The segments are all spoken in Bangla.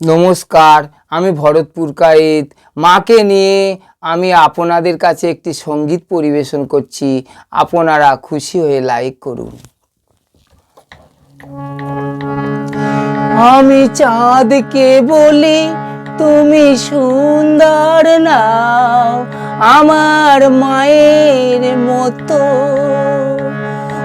নমস্কার, আমি ভরতপুর কায়েত। মাকে নিয়ে আমি আপনাদের কাছে একটি সংগীত পরিবেশন করছি। আপনারা খুশি হয়ে লাইক করুন। আমি চাঁদকে বলি, তুমি সুন্দর নাও। আমার মায়ের মতো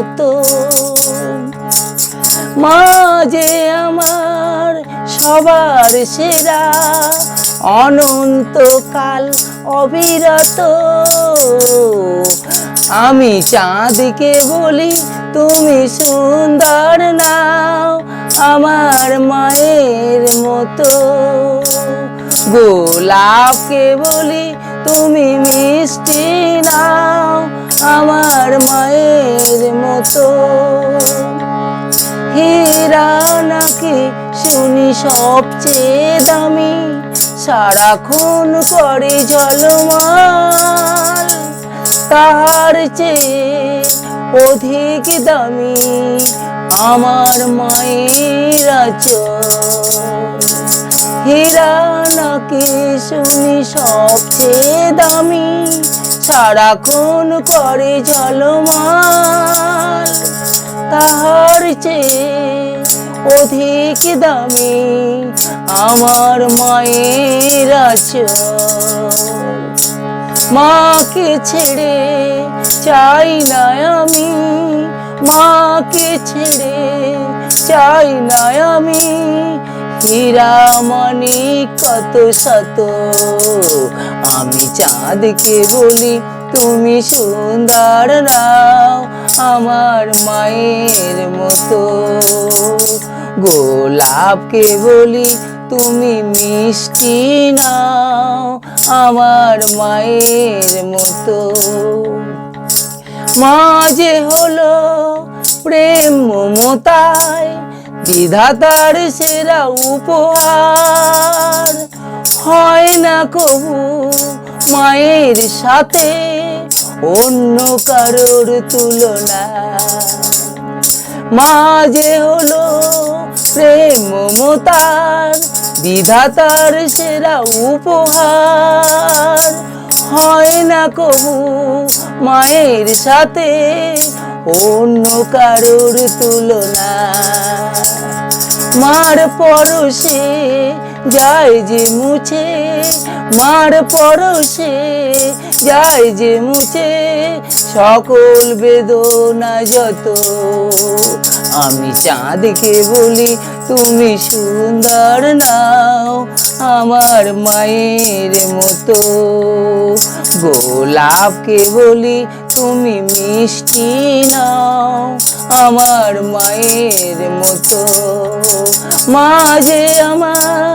মতো। মা যে আমার সবার সেরা অনন্তকাল অবিরত। আমি চাঁদকে বলি, তুমি সুন্দর নাও আমার মায়ের মতো। গোলাপকে বলি, তুমি মিষ্টি নাও আমার মায়ের মতো। হীরা নাকি শুনি সবচেয়ে দামি। সারাক্ষণ করে ঝলমাল তাহার চেয়ে অধিক দামি আমার মায়ের হীরা নাকি শুনি সবচেয়ে দামি। সারাক্ষণ করে ঝলমাল তাহার চেয়ে অধিক দামি আমার মায়ের মাকে ছেড়ে চাই না আমি, মাকে ছেড়ে চাই না আমি হীরা মানি কত শত। আমি চাঁদকে বলি, তুমি সুন্দর নাও আমার মায়ের মতো। গোলাপকে বলি, তুমি মিষ্টি নাও আমার মায়ের মতো। মা যে হলো প্রেম মমতায় বিধাতার সেরা উপহার। হয় না কবু মায়ের সাথে অন্য কারোর তুলনা মা যে হলো প্রেম মমতার বিধাতার সেরা উপহার। হয় না কবু মায়ের সাথে অন্য কারোর তুলনা। মার পরশে যায় যে মুছে মার পরশে, যায় যে মুছে সকল বেদনা যত। আমি চাঁদকে বলি, তুমি সুন্দর নাও আমার মায়ের মতো। গোলাপকে বলি, তুমি মিষ্টি নাও আমার মায়ের মতো। মাঝে আমার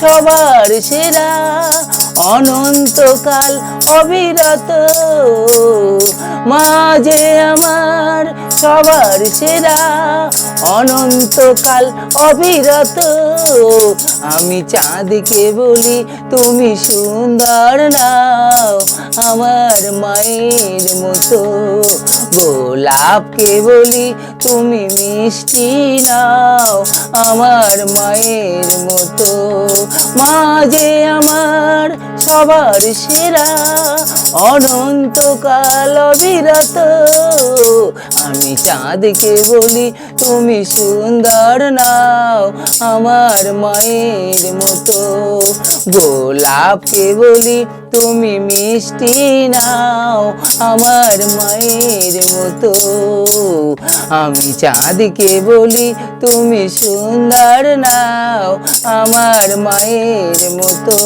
সবার সেরা অনন্তকাল অবিরত। মাঝে আমার সবার সেরা অনন্তকাল অবিরত। আমি চাঁদকে বলি, তুমি সুন্দর নাও, আমার মায়ের মতো। গোলাপকে বলি, তুমি মিষ্টি নাও, আমার মায়ের মতো। মা যে আমার সবার সেরা, অনন্তকাল অবিরত। আমি চাঁদকে বলি, তুমি সুন্দর নাও আমার মায়ের মতো। গোলাপকে বলি, তুমি মিষ্টি নাও আমার মায়ের মতো। আমি চাঁদকে বলি, তুমি সুন্দর নাও আমার মায়ের মতো।